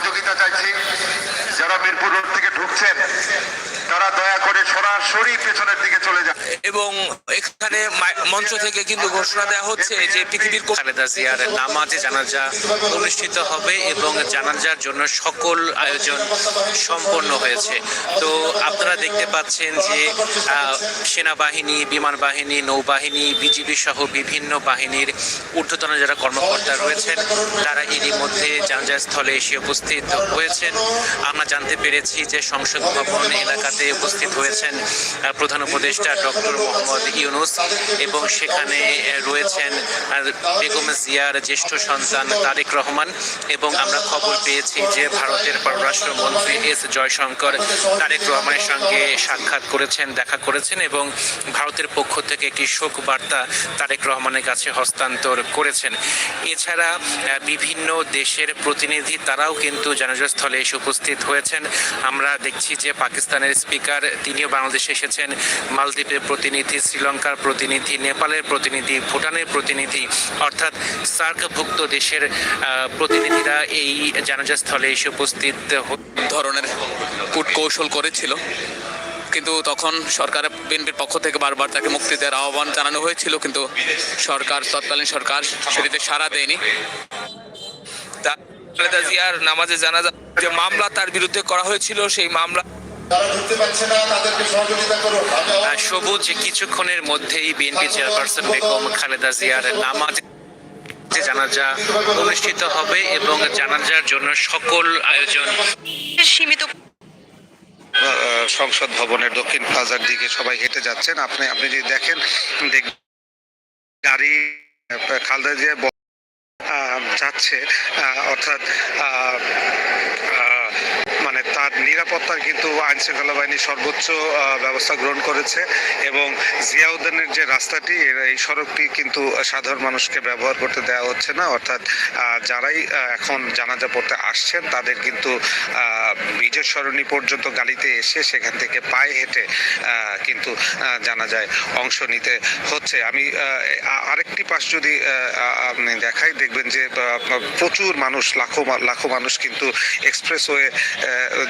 সহযোগিতা চাইছি। যারা মিরপুর রোড থেকে ঢুকছেন, তারা দয়া করে সরাসরি পেছনের দিকে চলে যান। এবং এখানে মঞ্চ থেকে কিন্তু ঘোষণা দেওয়া হচ্ছে যে পৃথিবীর খালেদা জিয়ার নামাজে জানাজা অনুষ্ঠিত হবে এবং জানাজার জন্য সকল আয়োজন সম্পন্ন হয়েছে। তো আপনারা দেখতে পাচ্ছেন যে সেনাবাহিনী, বিমান বাহিনী, নৌবাহিনী, বিজিবি সহ বিভিন্ন বাহিনীর ঊর্ধ্বতন যারা কর্মকর্তা রয়েছেন, তারা এরই মধ্যে জানাজা স্থলে এসে উপস্থিত হয়েছেন। আমরা জানতে পেরেছি যে সংসদ ভবন এলাকাতে উপস্থিত হয়েছেন প্রধান উপদেষ্টা ডক্টর মোহাম্মদ ইউনুস এবং সেখানে রয়েছেন বেগম জিয়ার জ্যেষ্ঠ সন্তান তারেক রহমান এবং আমরা খবর পেয়েছি যে ভারতের পররাষ্ট্রমন্ত্রী এস জয়শঙ্কর তারেক রহমানের সঙ্গে সাক্ষাৎ করেছেন, দেখা করেছেন এবং ভারতের পক্ষ থেকে একটি শোক বার্তা তারেক রহমানের কাছে হস্তান্তর করেছেন। এছাড়া বিভিন্ন দেশের প্রতিনিধি তারাও কিন্তু জানাজাস্থলে এসে উপস্থিত হয়েছেন। আমরা দেখছি যে পাকিস্তানের স্পিকার তিনিও বাংলাদেশে এসেছেন মালদ্বীপের প্রতিনিধি শ্রীলঙ্কার প্রতিনিধি নেপালের প্রতিনিধি ভুটানের প্রতিনিধি অর্থাৎ সার্কভুক্ত দেশের প্রতিনিধিরা এই জানাজাস্থলে এসে উপস্থিত ধরনের কূটকৌশল করেছিল কিন্তু তখন সরকার বিএনপির পক্ষ থেকে বারবার তাকে মুক্তি দেওয়ার আহ্বান জানানো হয়েছিল কিন্তু সরকার তৎকালীন সরকার সেটিতে সাড়া দেয়নি। খালেদা জিয়ার নামাজে জানাজা যে মামলা তার বিরুদ্ধে করা হয়েছিল সেই মামলা যারা ঢুকতে পারছে না তাদেরকে সহযোগিতা করুন। আমি আহ, সবুজ কিছুক্ষণের মধ্যেই বিএনপি চেয়ারপারসন বেগম খালেদা জিয়ার নামাজ জানাজা অনুষ্ঠিত হবে এবং জানাজার জন্য সকল আয়োজন সীমিত আহ, সংসদ ভবনের দক্ষিণ প্লাজার দিকে সবাই হেঁটে যাচ্ছেন। আপনি আপনি যদি দেখেন দেখ গাড়ি খালেদা জিয়া আহ, যাচ্ছে আহ, অর্থাৎ মানে তার নিরাপত্তার কিন্তু আইন শৃঙ্খলা বাহিনী সর্বোচ্চ ব্যবস্থা গ্রহণ করেছে এবং জিয়াউদ্দিনের যে রাস্তাটি এই সড়কটি কিন্তু সাধারণ মানুষকে ব্যবহার করতে দেওয়া হচ্ছে না। অর্থাৎ যারাই এখন জানাজা পড়তে আসছেন, তাদের কিন্তু বিজয় সরণি পর্যন্ত গাড়িতে এসে সেখান থেকে পায়ে হেঁটে কিন্তু জানাজায় অংশ নিতে হচ্ছে। আমি আরেকটি পাশ যদি আপনি দেখাই, দেখবেন যে প্রচুর মানুষ, লাখো লাখো মানুষ কিন্তু এক্সপ্রেসওয়ে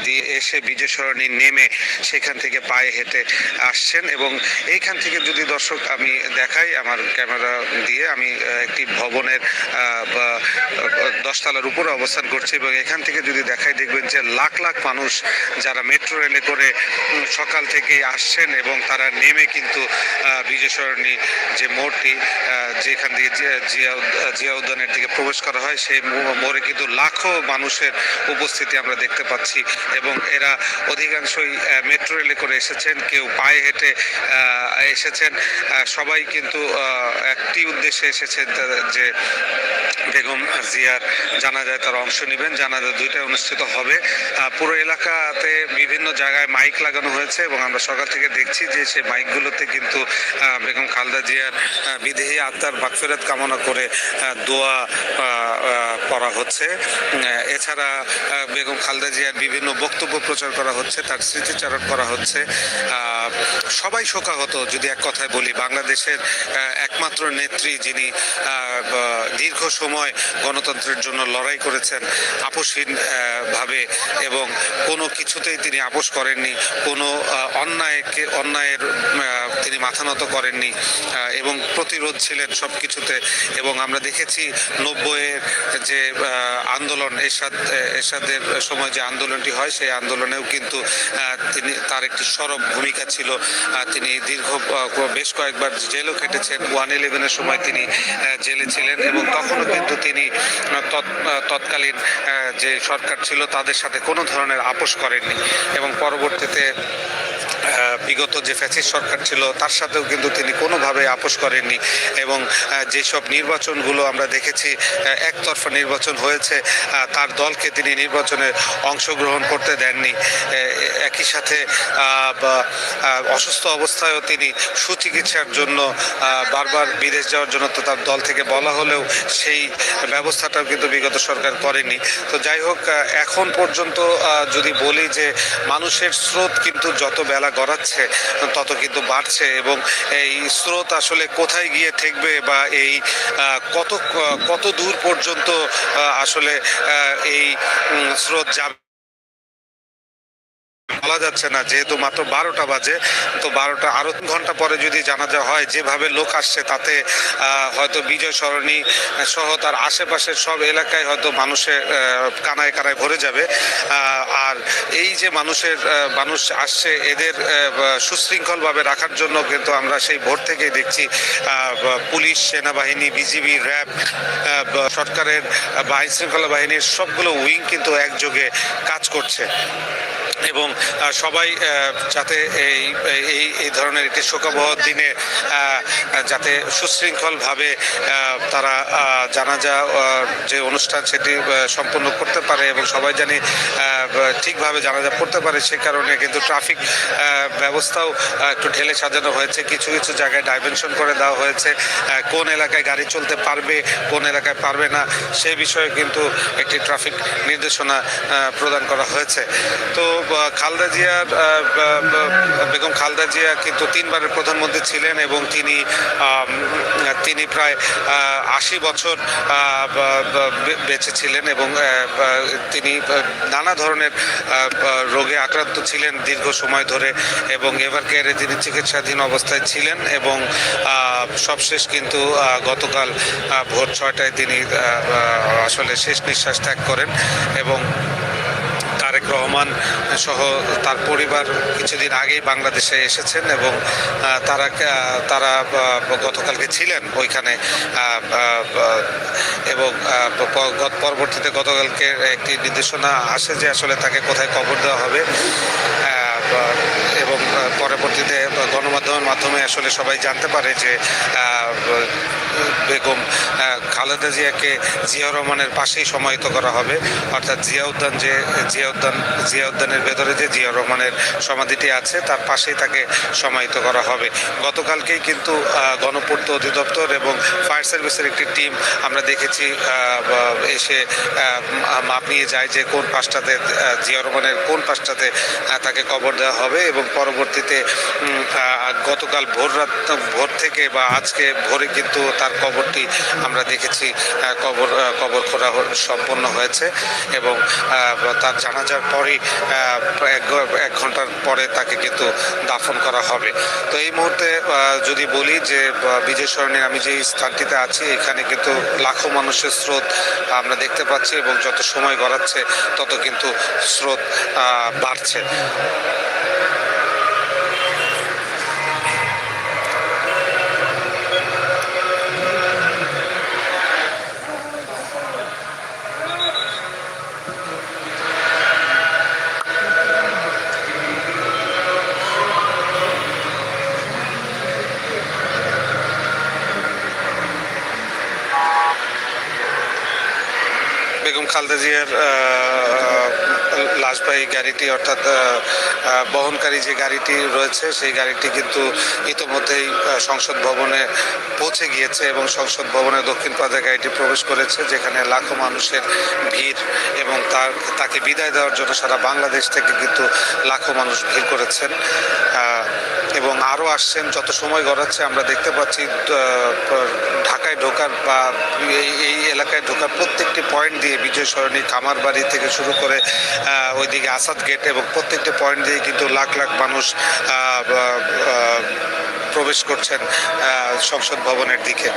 দিয়ে এসে বিজয় নেমে সেখান থেকে পায়ে হেঁটে আসছেন এবং এইখান থেকে যদি দর্শক আমি দেখাই আমার ক্যামেরা দিয়ে, আমি একটি ভবনের দশতলার উপরে অবস্থান করছি এবং এখান থেকে যদি দেখাই দেখবেন যে লাখ লাখ মানুষ যারা মেট্রো রেলে করে সকাল থেকে আসছেন এবং তারা নেমে কিন্তু বিজয় যে মোড়টি যেখান দিয়ে জিয়া- জিয়া উদ্যানের দিকে প্রবেশ করা হয়, সেই মোড়ে কিন্তু লাখো মানুষের উপস্থিতি আমরা দেখতে পাচ্ছি। এবং এরা অধিকাংশই মেট্রো রেলে করে এসেছেন, কেউ পায়ে হেঁটে এসেছেন। সবাই কিন্তু একটি উদ্দেশ্যে এসেছেন যে বেগম জিয়ার জানাজায় তারা অংশ নেবেন। জানাজা দুইটা অনুষ্ঠিত হবে। পুরো এলাকাতে বিভিন্ন জায়গায় মাইক লাগানো হয়েছে এবং আমরা সকাল থেকে দেখছি যে সেই মাইকগুলোতে কিন্তু বেগম খালদা জিয়ার বিদেহী আত্মার বাকফেরত কামনা করে দোয়া পড়া হচ্ছে। এছাড়া বেগম খালদা জিয়ার বিভিন্ন বক্তব্য প্রচার করা হচ্ছে, তার স্মৃতিচারণ করা হচ্ছে। সবাই শোকাহত, যদি এক কথায় বলি, বাংলাদেশের একমাত্র নেত্রী যিনি দীর্ঘ সময় গণতন্ত্রের জন্য লড়াই করেছেন, আপোষহীন ভাবে, এবং কোনো কিছুতেই তিনি আপোষ করেননি, কোনো অন্যায়কে, অন্যায়ের তিনি মাথা নত করেননি এবং প্রতিরোধ ছিলেন সব কিছুতে এবং আমরা দেখেছি নব্বইয়ের যে আন্দোলন, এরশাদ, এরশাদের সময় যে আন্দোলনটি হয়, সেই আন্দোলনেও কিন্তু তিনি, তার একটি সরব ভূমিকা ছিল। তিনি দীর্ঘ বেশ কয়েকবার জেলও খেটেছেন। ওয়ান ইলেভেনের সময় তিনি জেলে ছিলেন এবং তখনও কিন্তু তিনি তৎ- তৎকালীন যে সরকার ছিল, তাদের সাথে কোনো ধরনের আপোষ করেননি এবং পরবর্তীতে বিগত যে ফ্যাসিস্ট সরকার ছিল, তার সাথেও কিন্তু তিনি কোনোভাবে আপোষ করেননি এবং যেসব নির্বাচনগুলো আমরা দেখেছি একতরফা নির্বাচন হয়েছে তার দলকে তিনি নির্বাচনে অংশগ্রহণ করতে দেননি। একই সাথে অসুস্থ অবস্থায়ও তিনি সুচিকিৎসার জন্য বারবার বিদেশ যাওয়ার জন্য তো তার দল থেকে বলা হলেও সেই ব্যবস্থাটাও কিন্তু বিগত সরকার করেনি। তো যাই হোক এখন পর্যন্ত যদি বলি যে মানুষের স্রোত কিন্তু যত বেলা গড়াচ্ছে, তত কিন্তু বাড়ছে এবং এই স্রোত আসলে কোথায় গিয়ে ঠেকবে বা এই কত কত দূর পর্যন্ত আসলে এই স্রোত যাবে বলা যাচ্ছে না, যেহেতু মাত্র বারোটা বাজে, তো বারোটা আরও তিন ঘণ্টা পরে যদি জানাজা হয়, যেভাবে লোক আসছে তাতে হয়তো বিজয় সরণি সহ তার আশেপাশের সব এলাকায় হয়তো মানুষের কানায় কানায় ভরে যাবে। আর এই যে মানুষের মানুষ আসছে, এদের সুশৃঙ্খলভাবে রাখার জন্য কিন্তু আমরা সেই ভোর থেকেই দেখছি পুলিশ, সেনাবাহিনী, বিজিবি, র্যাব সরকারের বা আইন শৃঙ্খলা বাহিনীর সবগুলো উইং কিন্তু একযোগে কাজ করছে। এবং সবাই যাতে এই এই এই ধরনের একটি শোকাবহ দিনে যাতে সুশৃঙ্খলভাবে তারা জানাজা যে অনুষ্ঠান সেটি সম্পন্ন করতে পারে এবং সবাই জানি ঠিকভাবে জানাজা পড়তে পারে সে কারণে কিন্তু ট্রাফিক ব্যবস্থাও একটু ঢেলে সাজানো হয়েছে। কিছু কিছু জায়গায় ডাইমেনশন করে দেওয়া হয়েছে কোন এলাকায় গাড়ি চলতে পারবে, কোন এলাকায় পারবে না, সে বিষয়ে কিন্তু একটি ট্রাফিক নির্দেশনা প্রদান করা হয়েছে। তো খালেদা জিয়ার বেগম খালদা জিয়া কিন্তু তিনবারের প্রধানমন্ত্রী ছিলেন এবং তিনি তিনি প্রায় আশি বছর বেঁচে ছিলেন এবং তিনি নানা ধরনের রোগে আক্রান্ত ছিলেন দীর্ঘ সময় ধরে এবং এবার কেয়ারে তিনি চিকিৎসাধীন অবস্থায় ছিলেন এবং সবশেষ কিন্তু গতকাল ভোর ছয়টায় তিনি আসলে শেষ নিঃশ্বাস ত্যাগ করেন এবং রহমান সহ তার পরিবার কিছুদিন আগেই বাংলাদেশে এসেছেন এবং তারা তারা গতকালকে ছিলেন ওইখানে এবং পরবর্তীতে গতকালকে একটি নির্দেশনা আসে যে আসলে তাকে কোথায় কবর দেওয়া হবে। পরবর্তীতে গণমাধ্যমের মাধ্যমে আসলে সবাই জানতে পারে যে বেগম খালেদা জিয়াকে জিয়া রহমানের পাশেই সমাহিত করা হবে। অর্থাৎ জিয়া উদ্যান যে, জিয়া উদ্যান, জিয়া উদ্যানের ভেতরে যে জিয়া রহমানের সমাধিটি আছে, তার পাশেই তাকে সমাহিত করা হবে। গতকালকেই কিন্তু গণপূর্ত অধিদপ্তর এবং ফায়ার সার্ভিসের একটি টিম আমরা দেখেছি এসে মাপ নিয়ে যায় যে কোন পাশটাতে জিয়া রহমানের কোন পাশটাতে তাকে কবর দেওয়া হবে এবং পরবর্তীতে গতকাল ভোর রাত, ভোর থেকে বা আজকে ভোরে কিন্তু তার কবরটি আমরা দেখেছি কবর কবর খোঁড়া সম্পন্ন হয়েছে এবং তার জানাজার পরেই এক ঘণ্টার পরে তাকে কিন্তু দাফন করা হবে। তো এই মুহূর্তে যদি বলি যে বিজয় সরণির আমি যে স্থানটিতে আছি, এখানে কিন্তু লাখো মানুষের স্রোত আমরা দেখতে পাচ্ছি এবং যত সময় গড়াচ্ছে, তত কিন্তু স্রোত বাড়ছে বেগম খালেদা জিয়ার লাশবাহী গাড়িটি অর্থাৎ বহনকারী যে গাড়িটি রয়েছে, সেই গাড়িটি কিন্তু ইতোমধ্যেই সংসদ ভবনে পৌঁছে গিয়েছে এবং সংসদ ভবনের দক্ষিণ পাড়ে গাড়িটি প্রবেশ করেছে, যেখানে লাখো মানুষের ভিড় এবং তার, তাকে বিদায় দেওয়ার জন্য সারা বাংলাদেশ থেকে কিন্তু লাখো মানুষ ভিড় করেছেন। এবং আরও আসছেন, যত সময় গড়াচ্ছে, আমরা দেখতে পাচ্ছি ঢাকায় ঢোকার বা এই এলাকায় ঢোকার প্রত্যেকটি পয়েন্ট দিয়ে বিজয় সরণি কামারবাড়ি থেকে শুরু করে ওইদিকে আসাদ গেট এবং প্রত্যেকটি পয়েন্ট দিয়ে কিন্তু লাখ লাখ মানুষ প্রবেশ করছেন সংসদ ভবনের দিকে।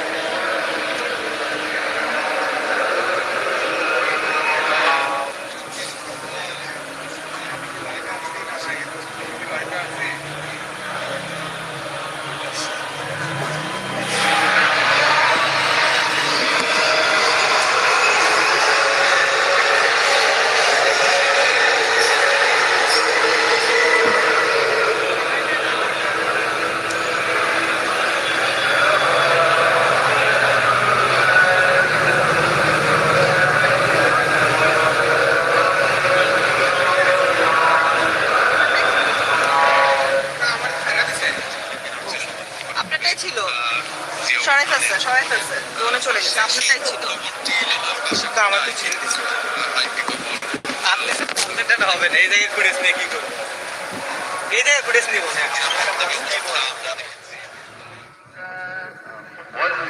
ছিল সরাই ফেলছে সরাই ফেলছে দোনে চলে গেছে আপনারটাই ছিল। তো আমাকে ছেড়ে দিচ্ছে আপনি তো হবে না, এই জায়গায় করিস না কি করব?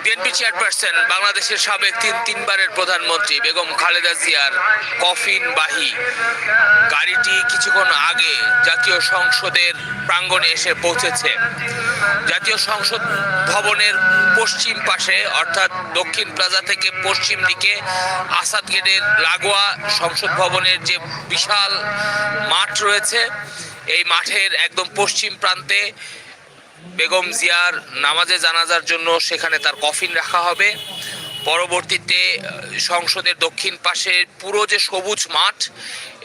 বিএনপি চেয়ারপারসন, বাংলাদেশের সাবেক তিন, তিনবারের প্রধানমন্ত্রী বেগম খালেদা জিয়ার কফিন বাহী। গাড়িটি কিছুক্ষণ আগে জাতীয় সংসদের প্রাঙ্গণে এসে পৌঁছেছে। জাতীয় সংসদ ভবনের পশ্চিম পাশে, অর্থাৎ দক্ষিণ প্লাজা থেকে পশ্চিম দিকে আসাদ গেটের লাগোয়া সংসদ ভবনের যে বিশাল মাঠ রয়েছে, এই মাঠের একদম পশ্চিম প্রান্তে বেগম জিয়ার নামাজে জানাজার জন্য সেখানে তার কফিন রাখা হবে। পরবর্তীতে সংসদের দক্ষিণ পাশে পুরো যে সবুজ মাঠ,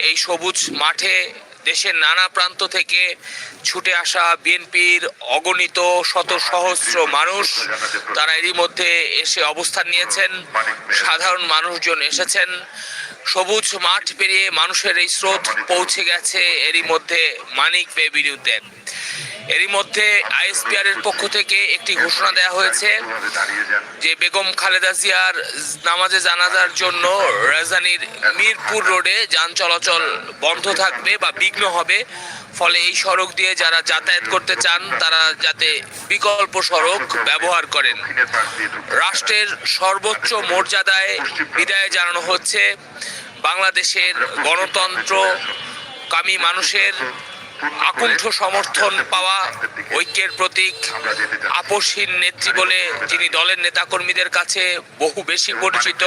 এই সবুজ মাঠে দেশের নানা প্রান্ত থেকে ছুটে আসা বিএনপির অগণিত শত সহস্র মানুষ, তারা এরই মধ্যে এসে অবস্থান নিয়েছেন। সাধারণ মানুষজন এসেছেন। সবুজ মাঠ পেরিয়ে মানুষের এই স্রোত পৌঁছে গেছে, এরই মধ্যে মানিক বেবিনিউতে এরই মধ্যে আইএসপিআর এর পক্ষ থেকে একটি ঘোষণা দেওয়া হয়েছে যে বেগম খালেদা জিয়ার নামাজে জানাজার জন্য রাজধানীর মিরপুর রোডে যান চলাচল বন্ধ থাকবে বা বিঘ্ন হবে। ফলে এই সড়ক দিয়ে যারা যাতায়াত করতে চান, তারা যাতে বিকল্প সড়ক ব্যবহার করেন। রাষ্ট্রের সর্বোচ্চ মর্যাদায় বিদায় জানানো হচ্ছে। বাংলাদেশের গণতন্ত্র কামী মানুষের আকুণ্ঠ সমর্থন পাওয়া ঐক্যের প্রতীক আপসহীন নেত্রী বলে যিনি দলের নেতাকর্মীদের কাছে বহু বেশি পরিচিত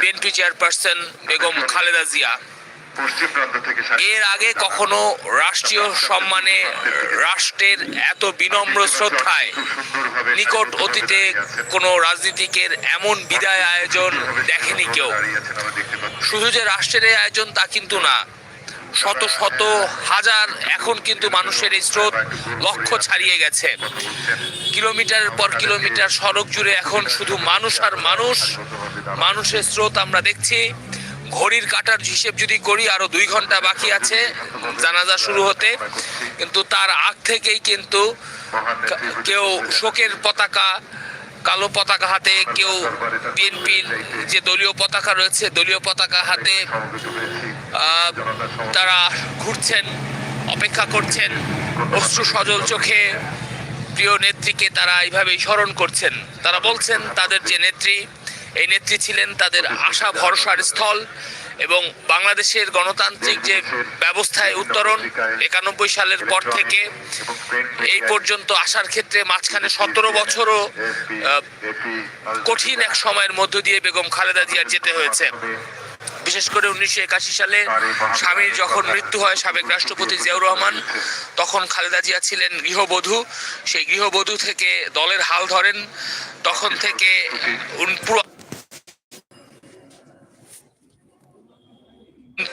বিএনপি চেয়ারপারসন বেগম খালেদা জিয়া। এর আগে কখনো রাষ্ট্রীয় সম্মানে রাষ্ট্রের এত বিনম্র শ্রদ্ধায় নিকট অতীতে কোনো রাজনীতিকের এমন বিদায় আয়োজন দেখেনি কেউ। শুধু যে রাষ্ট্রের আয়োজন তা কিন্তু না শত শত হাজার এখন কিন্তু মানুষের এই স্রোত লক্ষ্য ছাড়িয়ে গেছে। কিলোমিটারের পর কিলোমিটার সড়ক জুড়ে এখন শুধু মানুষ আর মানুষ। মানুষের স্রোত আমরা দেখছি। ঘড়ির কাটার হিসেব যদি করি, আরও দুই ঘণ্টা বাকি আছে, জানাজা শুরু হতে। কিন্তু তার আগ থেকেই কিন্তু কেউ শোকের পতাকা কালো পতাকা হাতে কেউ বিএনপির যে দলীয় পতাকা রয়েছে, দলীয় পতাকা হাতে তারা ঘুরছেন, অপেক্ষা করছেন অশ্রু সজল চোখে প্রিয় নেত্রীকে তারা এইভাবেই স্মরণ করছেন। তারা বলছেন, তাদের যে নেত্রী, এই নেত্রী ছিলেন তাদের আশা ভরসার স্থল। এবং বাংলাদেশের গণতান্ত্রিক যে ব্যবস্থায় উত্তরণ একানব্বই সালের পর থেকে এই পর্যন্ত আসার ক্ষেত্রে মাঝখানে সতেরো বছরও কঠিন এক সময়ের মধ্য দিয়ে বেগম খালেদা জিয়ার যেতে হয়েছে। বিশেষ করে উনিশশো একাশি সালে স্বামীর যখন মৃত্যু হয় সাবেক রাষ্ট্রপতি জিয়াউর রহমান, তখন খালেদা জিয়া ছিলেন গৃহবধূ। সেই গৃহবধূ থেকে দলের হাল ধরেন। তখন থেকে পুরো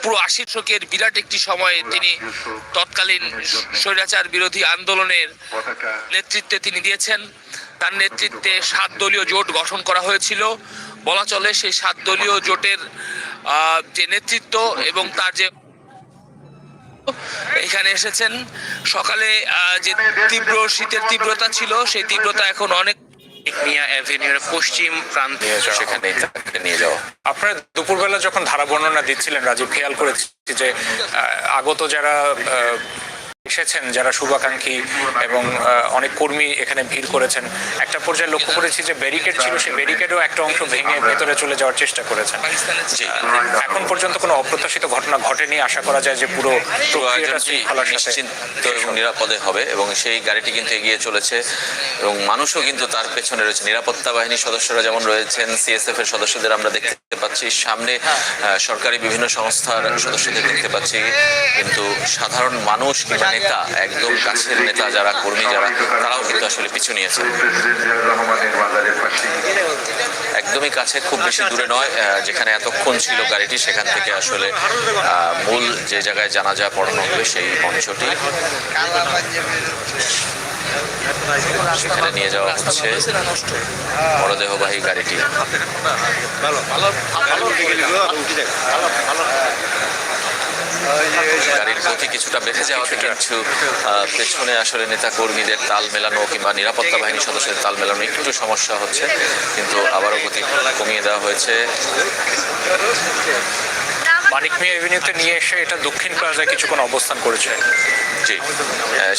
পুরো আশি দশকের বিরাট একটি সময় তিনি তৎকালীন স্বৈরাচার বিরোধী আন্দোলনের নেতৃত্বে তিনি দিয়েছেন। তার নেতৃত্বে সাত দলীয় জোট গঠন করা হয়েছিল। বলা চলে সেই সাত দলীয় জোটের যে নেতৃত্ব এবং তার যে এখানে এসেছেন। সকালে যে তীব্র শীতের তীব্রতা ছিল, সেই তীব্রতা এখন অনেক মিয়া অ্যাভিনিউর পশ্চিম প্রান্তে সেখানে। নিয়ে যাওয়া আপনারা দুপুরবেলা যখন ধারা বর্ণনা দিচ্ছিলেন রাজীব খেয়াল করেছি যে আগত যারা আহ, এসেছেন যারা শুভাকাঙ্ক্ষী এবং অনেক কর্মী এখানে ভিড় করেছেন। একটা পর্যায়ে লক্ষ্য করেছি যে ব্যারিকেড ছিল সেই ব্যারিকেডও একটা অংশ ভেঙে ভেতরে চলে যাওয়ার চেষ্টা করেছেন। এখন পর্যন্ত কোনো অপ্রত্যাশিত ঘটনা ঘটেনি। আশা করা যায় যে পুরো নিশ্চিন্ত এবং নিরাপদে হবে এবং সেই গাড়িটি কিন্তু এগিয়ে চলেছে এবং মানুষও কিন্তু তার পেছনে রয়েছে। নিরাপত্তা বাহিনীর সদস্যরা যেমন রয়েছেন সিএসএফ এর সদস্যদের আমরা দেখতে পাচ্ছি। সামনে সরকারি বিভিন্ন সংস্থার সদস্যদের দেখতে পাচ্ছি। কিন্তু সাধারণ মানুষ কিংবা নেতা, একদম কাছের নেতা যারা, কর্মী যারা, তারাও কিন্তু আসলে পিছু নিয়েছে। একদমই কাছে, খুব বেশি দূরে নয় যেখানে এতক্ষণ ছিল গাড়িটি, সেখান থেকে আসলে মূল যে জায়গায় জানাজা পড়ানো হবে সেই মঞ্চটি। সেখানে নিয়ে যাওয়া হচ্ছে মরদেহবাহী গাড়িটি। গাড়ির গতি কিছুটা বেঁধে যাওয়াতে কিছু পেছনে আসলে নেতা কর্মীদের তাল মেলানো কিংবা নিরাপত্তা বাহিনীর সদস্যদের তাল মেলানো একটু সমস্যা হচ্ছে, কিন্তু আবারও গতি কমিয়ে দেওয়া হয়েছে। মানিক মিয়া এভিনিউতে নিয়ে এসে এটা দক্ষিণ প্লাজায় কিছুক্ষণ অবস্থান করেছে। জি।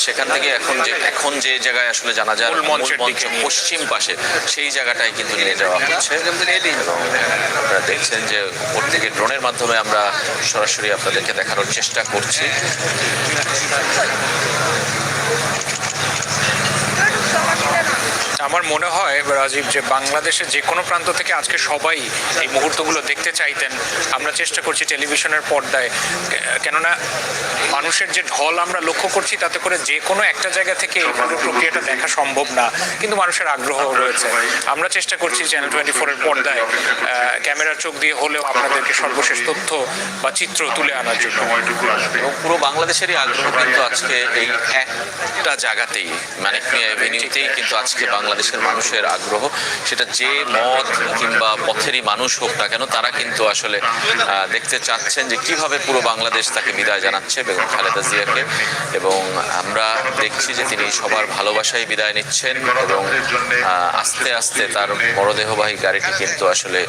সেখান থেকে এখন যে এখন যে জায়গায় আসলে জানা যায় মূল মঞ্চের পশ্চিম পাশে সেই জায়গাটায় কিন্তু নিয়ে যাওয়া হচ্ছে। আপনারা দেখছেন যে উপর থেকে ড্রোনের মাধ্যমে আমরা সরাসরি আপনাদেরকে দেখানোর চেষ্টা করছি। আমার মনে হয় রাজীব, যে বাংলাদেশের যে কোনো প্রান্ত থেকে আজকে সবাই এই মুহূর্তগুলো দেখতে চাইতেন। আমরা চেষ্টা করছি টেলিভিশনের পর্দায়। কেননা মানুষের যে ঢল আমরা লক্ষ্য করছি, তাতে করে যে কোনো একটা জায়গা থেকে এই পুরো প্রক্রিয়াটা দেখা সম্ভব না। কিন্তু মানুষের আগ্রহ রয়েছে। আমরা চেষ্টা করছি চ্যানেল টোয়েন্টি ফোরের পর্দায় ক্যামেরার চোখ দিয়ে হলেও আপনাদেরকে সর্বশেষ তথ্য বা চিত্র তুলে আনার জন্য। পুরো বাংলাদেশেরই আগ্রহ কিন্তু আজকে এই একটা জায়গাতেই মানে এভিনিউতেই কিন্তু আজকে বাংলাদেশের মানুষের আগ্রহ, সেটা যে মত কিংবা পথেরই মানুষ হোক না কেন, তারা কিন্তু আসলে দেখতে চাচ্ছেন যে কীভাবে পুরো বাংলাদেশ তাকে বিদায় জানাচ্ছে বেগম খালেদা জিয়াকে। এবং আমরা দেখছি যে তিনি সবার ভালোবাসায় বিদায় নিচ্ছেন এবং আস্তে আস্তে তার মরদেহবাহী গাড়িটি কিন্তু আসলে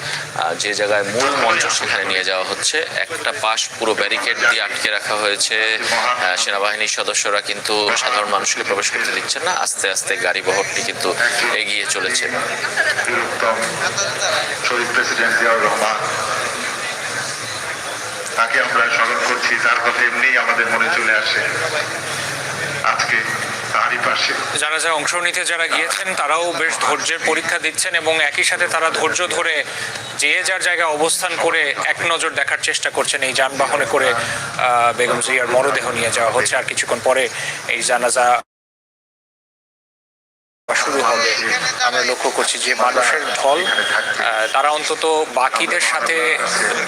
যে জায়গায় মূল মঞ্চ সেখানে নিয়ে যাওয়া হচ্ছে। একটা পাশ পুরো ব্যারিকেড দিয়ে আটকে রাখা হয়েছে। সেনাবাহিনীর সদস্যরা কিন্তু সাধারণ মানুষকে প্রবেশ করতে দিচ্ছেন না। আস্তে আস্তে গাড়ি বহরটি কিন্তু এগিয়ে চলেছে। বীরুত্তম শহীদ প্রেসিডেন্ট জিয়াউর রহমান তাকে আমরা স্মরণ করছি তার কথা এমনিই আমাদের মনে চলে আসে। আজকে তারই পাশে। যারা যারা অংশ নিতে যারা গিয়েছেন তারাও বেশ ধৈর্যের পরীক্ষা দিচ্ছেন এবং একই সাথে তারা ধৈর্য ধরে যে যার জায়গায় অবস্থান করে এক নজর দেখার চেষ্টা করছেন। এই যানবাহনে করে আহ, বেগম জিয়ার মরদেহ নিয়ে যাওয়া হচ্ছে। আর কিছুক্ষণ পরে এই জানাজা শুরু হবে। আমরা লক্ষ্য করছি যে মানুষের ঢল তারা অন্তত বাকিদের সাথে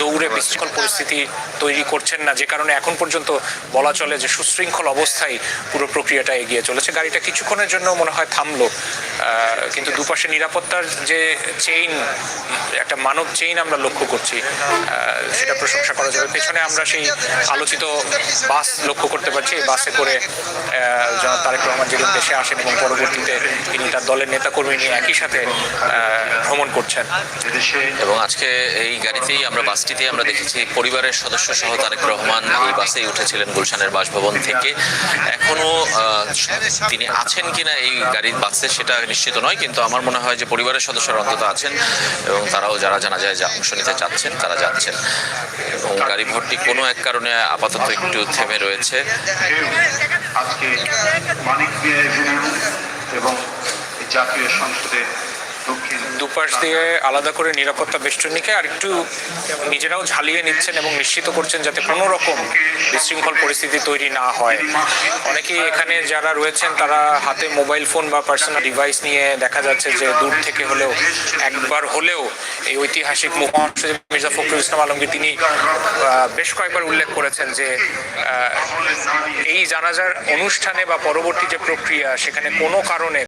দৌড়ে বিশৃঙ্খল পরিস্থিতি তৈরি করছেন না, যে কারণে এখন পর্যন্ত বলা চলে যে সুশৃঙ্খল অবস্থায় পুরো প্রক্রিয়াটা এগিয়ে চলেছে। গাড়িটা কিছুক্ষণের জন্য মনে হয় থামলো কিন্তু দুপাশে নিরাপত্তার যে চেইন একটা মানব চেইন আমরা লক্ষ্য করছি সেটা প্রশংসা করা যাবে। পেছনে আমরা সেই আলোচিত বাস লক্ষ্য করতে পারছি। বাসে করে জনাব তারেক রহমান যেদিন দেশে আসেন এবং পরবর্তীতে তিনি তার দলের নেতাকর্মী নিয়ে একই সাথে ভ্রমণ করছেন। এবং আজকে এই গাড়িতেই আমরা বাসটিতেই আমরা দেখেছি পরিবারের সদস্য সহ তারেক রহমান এই বাসেই উঠেছিলেন গুলশানের বাসভবন থেকে। এখনও তিনি আছেন কিনা এই গাড়ির বাসে সেটা নিশ্চিত নয় কিন্তু আমার মনে হয় যে পরিবারের সদস্যরা অন্তত আছেন এবং তারাও যারা জানা যায় যে অংশ নিতে চাচ্ছেন তারা যাচ্ছেন। এবং গাড়ি ভর্তি কোনো এক কারণে আপাতত একটু থেমে রয়েছে। আজকে মানিক মিয়া এভিনিউ এবং জাতীয় সংসদের দুপাশ দিয়ে আলাদা করে নিরাপত্তা বেষ্টনীকে আর একটু নিজেরাও ঝালিয়ে নিচ্ছেন এবং নিশ্চিত করছেন যাতে কোনো রকম বিশৃঙ্খল পরিস্থিতি তৈরি না হয়। অনেকেই এখানে যারা রয়েছেন তারা হাতে মোবাইল ফোন বা পার্সোনাল ডিভাইস নিয়ে দেখা যাচ্ছে যে দূর থেকে হলেও একবার হলেও এই ঐতিহাসিক মুহূর্ত মির্জা ফখরুল ইসলাম আলমগীর তিনি বেশ কয়েকবার উল্লেখ করেছেন যে এই জানাজার অনুষ্ঠানে বা পরবর্তী যে প্রক্রিয়া সেখানে কোনো কারণে